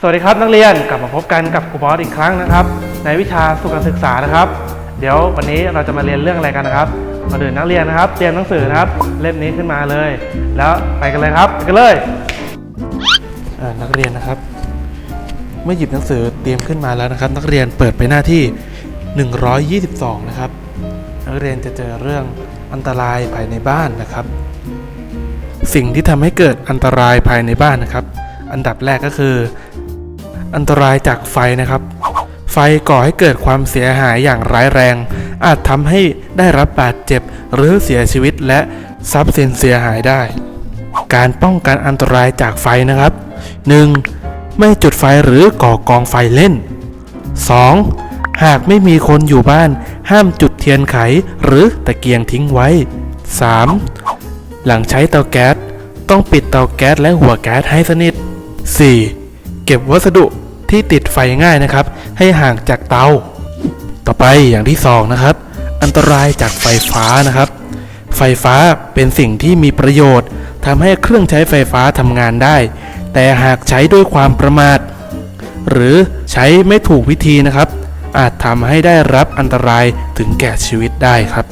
สวัสดีครับนักเรียนกลับมาพบกันกับครูบอสอีกครั้งนะครับ ในวิชาสุขศึกษานะครับ เดี๋ยววันนี้เราจะมาเรียนเรื่องอะไรกันนะครับมาดูนักเรียนนะครับ เตรียมหนังสือนะครับ เล่มนี้ขึ้นมาเลย แล้วไปกันเลยครับไปกันเลยเอ่อนักเรียนนะครับ เมื่อหยิบหนังสือเตรียมขึ้นมาแล้วนะครับ นักเรียนเปิดไปหน้าที่ 122 นะครับ นักเรียนจะเจอเรื่องอันตรายภายในบ้านนะครับ สิ่งที่ทำให้เกิดอันตรายภายในบ้านนะครับ อันดับแรกก็คือ อันตรายจากไฟนะครับ ไฟก่อให้เกิดความเสียหายอย่างร้ายแรง อาจทำให้ได้รับบาดเจ็บหรือเสียชีวิตและทรัพย์สินเสียหายได้ การป้องกันอันตรายจากไฟนะครับ 1. ไม่จุดไฟหรือก่อกองไฟเล่น 2. หากไม่มีคนอยู่บ้าน ห้ามจุดเทียนไขหรือตะเกียงทิ้งไว้ 3. หลังใช้เตาแก๊สต้องปิดเตาแก๊สและหัวแก๊สให้สนิท 4. เก็บวัสดุที่ติดไฟง่ายนะครับ ให้ห่างจากเตา ต่อไปอย่างที่สองนะครับ อันตรายจากไฟฟ้านะครับ ไฟฟ้าเป็นสิ่งที่มีประโยชน์ทำให้เครื่องใช้ไฟฟ้าทำงานได้ แต่หากใช้ด้วยความประมาท หรือใช้ไม่ถูกวิธีนะครับ อาจทำให้ได้รับอันตรายถึงแก่ชีวิตได้ครับ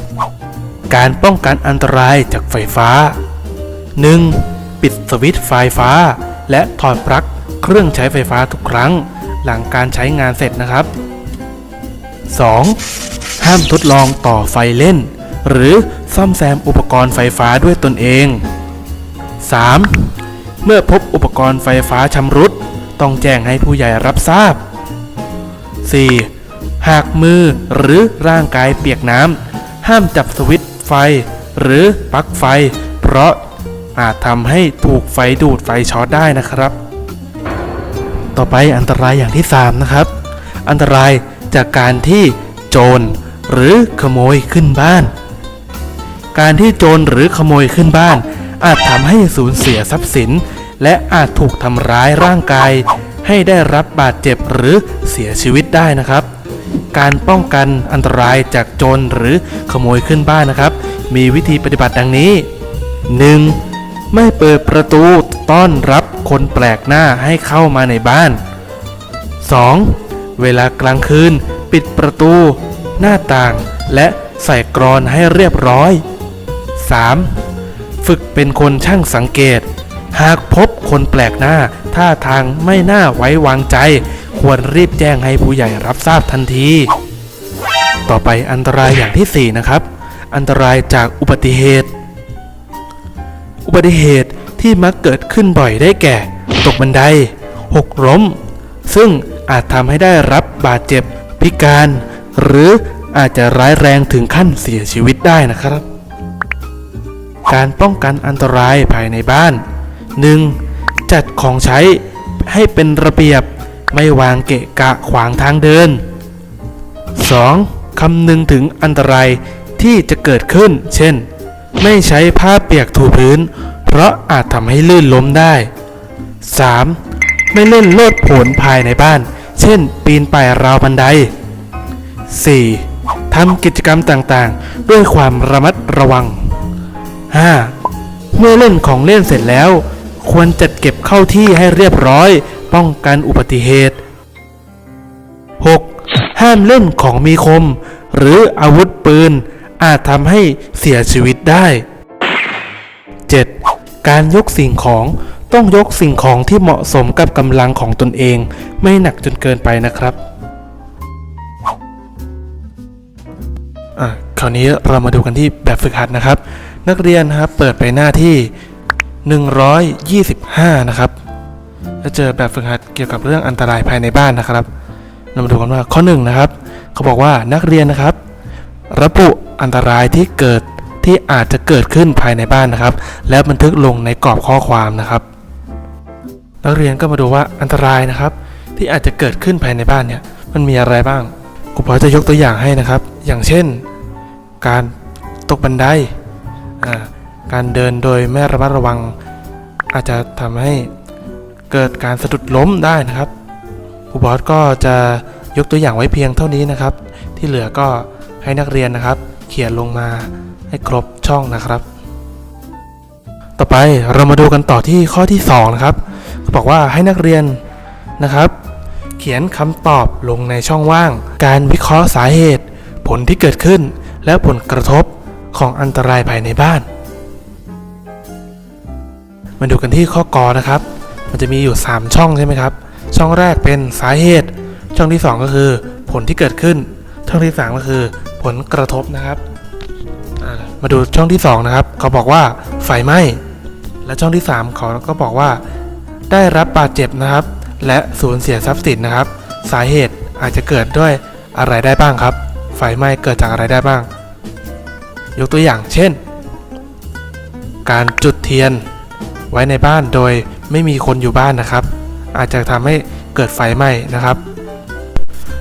การป้องกันอันตรายจากไฟฟ้า 1. ปิดสวิตช์ไฟฟ้า และถอดปลั๊ก เครื่องใช้ไฟฟ้าทุกครั้ง หลังการใช้งานเสร็จนะครับ 2. ห้ามทดลองต่อไฟเล่น หรือซ่อมแซมอุปกรณ์ไฟฟ้าด้วยตนเอง 3. เมื่อพบอุปกรณ์ไฟฟ้าชำรุด ต้องแจ้งให้ผู้ใหญ่รับทราบ 4. หากมือหรือร่างกายเปียกน้ำห้ามจับสวิตช์ไฟ หรือปลั๊กไฟ เพราะอาจทำให้ถูกไฟดูดไฟช็อตได้นะครับ ต่อไปอันตรายอย่างที่ 3 นะครับ อันตรายจากการที่โจรหรือขโมยขึ้นบ้าน การที่โจรหรือขโมยขึ้นบ้าน อาจทำให้สูญเสียทรัพย์สิน และอาจถูกทำร้ายร่างกาย ให้ได้รับบาดเจ็บหรือเสียชีวิตได้นะครับ การป้องกันอันตรายจากโจรหรือขโมยขึ้นบ้านนะครับ มีวิธีปฏิบัติดังนี้ 1. ไม่เปิดประตูต้อนรับ คนแปลกหน้าให้เข้ามาในบ้าน 2. เวลากลางคืน ปิดประตู หน้าต่าง และใส่กรอนให้เรียบร้อย 3. ฝึกเป็นคนช่างสังเกต หากพบคนแปลกหน้าท่าทางไม่น่าไว้วางใจ ควรรีบแจ้งให้ผู้ใหญ่รับทราบทันที ต่อไปอันตรายอย่างทีสี่4 นะครับ อันตรายจากอุบัติเหตุ อุบัติเหตุ ที่มักเกิดขึ้นบ่อยได้แก่ ตกบันได หกล้ม ซึ่งอาจทำให้ได้รับบาดเจ็บ พิการ หรืออาจจะร้ายแรงถึงขั้นเสียชีวิตได้นะครับ การป้องกันอันตรายภายในบ้าน 1. จัดของใช้ให้เป็นระเบียบไม่วางเกะกะขวางทางเดิน 2. คำนึงถึงอันตรายที่จะเกิดขึ้น เช่น ไม่ใช้ผ้าเปียกถูพื้น ราะอาจทำให้ลื่นล้มได้ 3. ไม่เล่นโลดโผนภายในบ้าน เช่น ปีนป่ายราวบันได 4. ทำกิจกรรมต่างๆ ด้วยความระมัดระวัง 5. เมื่อเล่นของเล่นเสร็จแล้ว ควรจัดเก็บเข้าที่ให้เรียบร้อย ป้องกันอุบัติเหตุ 6. ห้ามเล่นของมีคม หรืออาวุธปืนอาจทำให้เสียชีวิตได้ 7. การยกสิ่งของต้องยกสิ่งของที่เหมาะสมกับกำลังของตนเอง ไม่หนักจนเกินไปนะครับอะคราวนี้เรามาดูกันที่แบบฝึกหัดนะครับ นักเรียนครับเปิดไปหน้าที่ 125 นะครับจะเจอแบบฝึกหัดเกี่ยวกับเรื่องอันตรายภายในบ้านนะครับเรามาดูกันว่าข้อหนึ่งนะครับ เขาบอกว่านักเรียนนะครับ ระบุอันตรายที่เกิด ที่อาจจะเกิดขึ้นภายในบ้านนะครับ และบันทึกลงในกรอบข้อความนะครับ นักเรียนก็มาดูว่าอันตรายนะครับ ที่อาจจะเกิดขึ้นภายในบ้านเนี่ยมันมีอะไรบ้างครูพอจะยกตัวอย่างให้นะครับ อย่างเช่น การตกบันไดอ่าการเดินโดยไม่ระมัดระวัง อาจจะทำให้เกิดการสะดุดล้มได้นะครับครูบอสก็จะยกตัวอย่างไว้เพียงเท่านี้นะครับ ที่เหลือก็ให้นักเรียนนะครับ เขียนลงมา ให้ครบช่องนะครับ ต่อไปเรามาดูกันต่อที่ข้อที่ 2 นะครับเขาบอกว่าให้นักเรียนนะครับ เขียนคำตอบลงในช่องว่าง การวิเคราะห์สาเหตุ ผลที่เกิดขึ้น และผลกระทบของอันตรายภายในบ้าน มาดูกันที่ข้อกอนะครับ มันจะมีอยู่ 3 ช่องใช่ไหมครับ ช่องแรกเป็นสาเหตุ ช่องที่ 2 ก็คือ ผลที่เกิดขึ้น ช่องที่ 3 ก็คือ ผลกระทบนะครับ มาดูช่องที่ 2 นะครับ เขาบอกว่าไฟไหม้และช่องที่ 3 เขาก็บอกว่า ได้รับบาดเจ็บนะครับ และสูญเสียทรัพย์สินนะครับ สาเหตุอาจจะเกิดด้วยอะไรได้บ้างครับ ไฟไหม้เกิดจากอะไรได้บ้าง ยกตัวอย่างเช่น การจุดเทียนไว้ในบ้านโดยไม่มีคนอยู่บ้านนะครับ อาจจะทำให้เกิดไฟไหม้นะครับ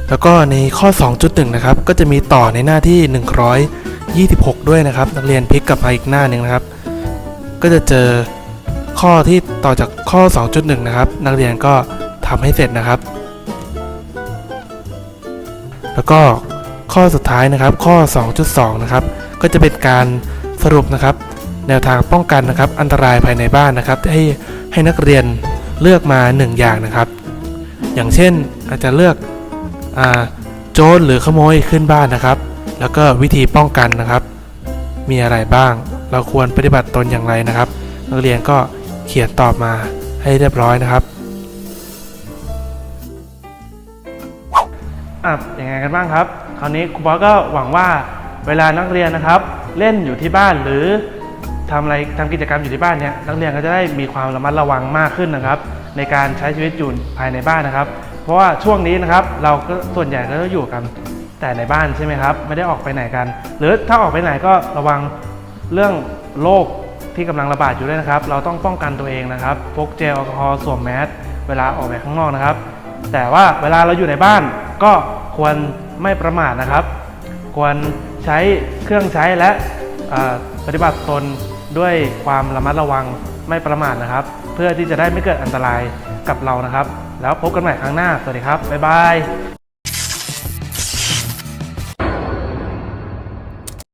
แล้วก็ในข้อ 2.1 นะครับ ก็จะมีต่อในหน้าที่ 26 ด้วยนะครับ นักเรียนพลิกกลับมาอีกหน้าหนึ่งนะครับ ก็จะเจอข้อที่ต่อจากข้อ 2.1 นะครับ นักเรียนก็ทำให้เสร็จนะครับ แล้วก็ข้อสุดท้ายนะครับ ข้อ 2.2 นะครับ ก็จะเป็นการสรุปนะครับ แนวทางป้องกันนะครับ อันตรายภายในบ้านนะครับ ให้ให้นักเรียนเลือกมา 1 อย่างนะครับ อย่างเช่นอาจจะเลือกอโจรหรือขโมยขึ้นบ้านนะครับ แล้วก็วิธีป้องกันนะครับ มีอะไรบ้าง เราควรปฏิบัติตนอย่างไรนะครับ นักเรียนก็เขียนตอบมาให้เรียบร้อยนะครับอะยังไงกันบ้างครับ คราวนี้ครูบอสก็หวังว่าเวลานักเรียนนะครับ เล่นอยู่ที่บ้านหรือทำอะไรทำกิจกรรมอยู่ที่บ้านเนี่ยนักเรียนก็จะได้มีความระมัดระวังมากขึ้นนะครับ ในการใช้ชีวิตอยู่ภายในบ้านนะครับ เพราะว่าช่วงนี้นะครับ เราก็ส่วนใหญ่ก็อยู่กัน แต่ในบ้านใช่ไหมครับ ไม่ได้ออกไปไหนกัน หรือถ้าออกไปไหนก็ระวังเรื่องโรคที่กำลังระบาดอยู่ด้วยนะครับ เราต้องป้องกันตัวเองนะครับพกเจลแอลกอฮอล์สวมแมสเวลาออกไปข้างนอกนะครับ แต่ว่าเวลาเราอยู่ในบ้านก็ควรไม่ประมาทนะครับ ควรใช้เครื่องใช้และปฏิบัติตนด้วยความระมัดระวังไม่ประมาทนะครับ เพื่อที่จะได้ไม่เกิดอันตรายกับเรานะครับ แล้วพบกันใหม่ครั้งหน้า สวัสดีครับ บ๊ายบาย